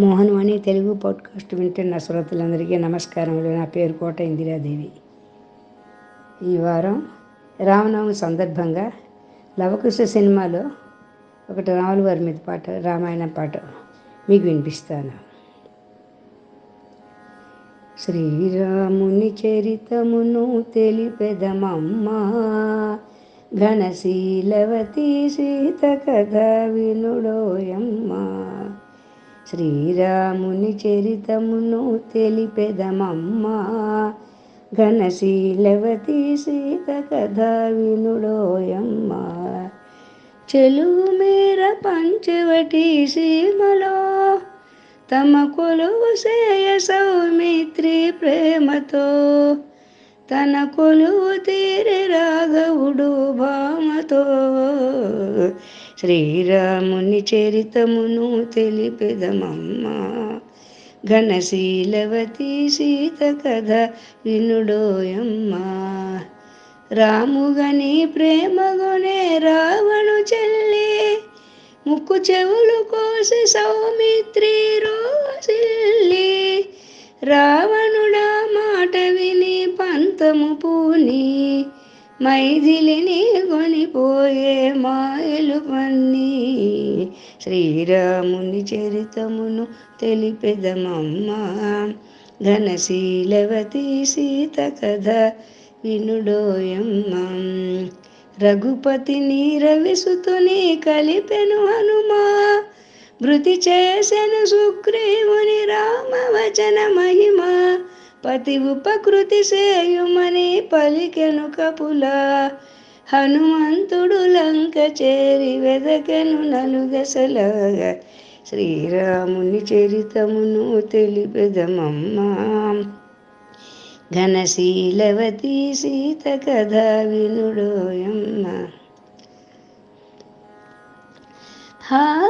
Mohan Vani Telugu podcast వింటున్న శ్రోతలందరికీ నమస్కారములు. నా పేరు కోట ఇందిరాదేవి. ఈ వారం రామనవమి సందర్భంగా లవకుశ సినిమాలో ఒకటి రాముల వారి మీద పాట రామాయణం పాట మీకు వినిపిస్తాను. శ్రీరాముని చరితమును తెలిపెదమమ్మా ఘనశీలవతి సీత కథ వినుడోయమ్మా. శ్రీరాముని చరితమును తెలిపెదమమ్మా. ఘనశీలవతి సీత కథ వినుడోయమ్మా చెలువు మేర పంచవటి సీమలో తమ కొలువు సేయ సౌమిత్రి ప్రేమతో తన కొలువు తీరి రాఘవుడు భామతో. శ్రీరాముని చరితమును తెలిపెదమమ్మా. ఘనశీలవతి సీత కథ వినుడోయమ్మా. రాముగని ప్రేమగునే రావణు చెల్లి. ముక్కు చెవులు కోసి సౌమిత్రి రోసిల్లి. రావణుడా మాట విని పంతము పూని. మైథిలిని కొనిపోయే మాయలు పన్ని. శ్రీరాముని చరితమును తెలిపెదమమ్మా. ఘనశీలవతి సీత కథ వినుడోయమ్మ. రఘుపతిని రవిసుతుని కలిపెను హనుమా. భృతి చేసెను సుగ్రీవుని రామవచన మహిమ. పతి ఉపకృతి సేయుమని పలికెను కపుల. హనుమంతుడు లంక చేరి వెదకెను నలుదశలాగా శ్రీరాముని చరితమును తెలిపెదమమ్మా. ఘనశీలవతి సీత కథ వినుడోయమ్మ. హా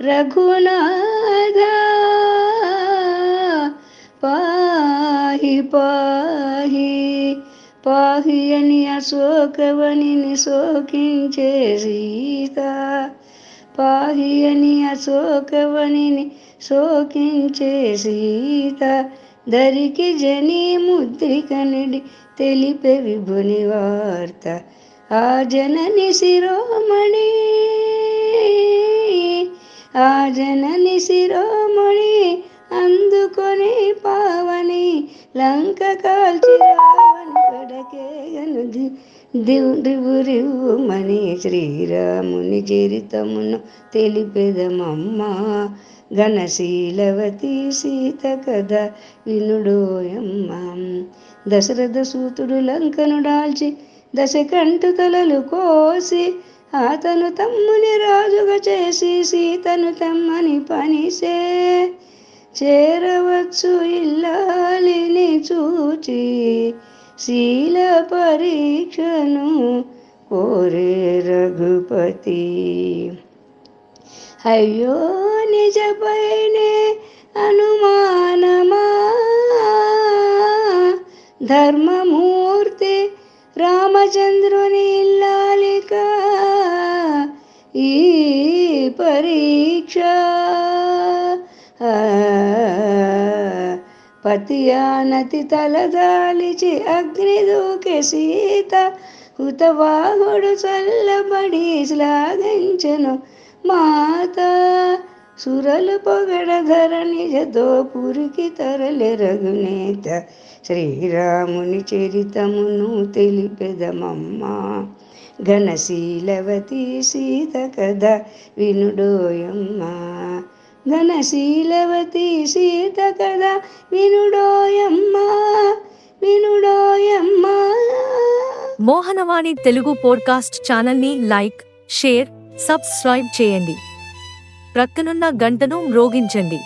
రఘునా పాహి పాహి అని అశోకవనిని శోకించే సీత. పాహి అని అశోకవనిని శోకించే సీత. దరికి జని ముద్రికనిడి తెలిపే విభుని వార్త. ఆ జనని శిరోమణి ఆ జనని శిరోమణి లంక కాల్చి రావని కడకేగను మని శ్రీరాముని చరితమును తెలిపెదమమ్మా. ఘనశీలవతి సీత కథ వినుడోయమ్మ. దశరథ సూతుడు లంకను డాల్చి దశకంఠు తలలు కోసి అతను తమ్ముని రాజుగా చేసి సీతను తమ్మని పనిసే. చేరవచ్చు ఇల్లాలిని చూచి శీల పరీక్షను కోరే రఘుపతి. అయ్యో నిజపైనే అనుమానమా? ధర్మమూర్తి రామచంద్రుని ఇల్లాలిక ఈ పరీక్ష పతియానతి తలదాలిచి అగ్ని దూకే సీత హుతవాహుడు చల్లబడి శ్లాఘించను మాత. సురలు పొగడ ధరణిజతో పురికి తరలి రఘునేత శ్రీరాముని చరితమును తెలిపెదమమ్మ. ఘనశీలవతి సీత కథ వినుడోయమ్మ. ఘనశీలవతి సీత కదా వినుడోయమ్మ వినుడోయమ్మ. మోహనవాణి తెలుగు పోడ్కాస్ట్ ఛానల్ని లైక్ షేర్ సబ్స్క్రైబ్ చేయండి. ప్రక్కనున్న గంటను మ్రోగించండి.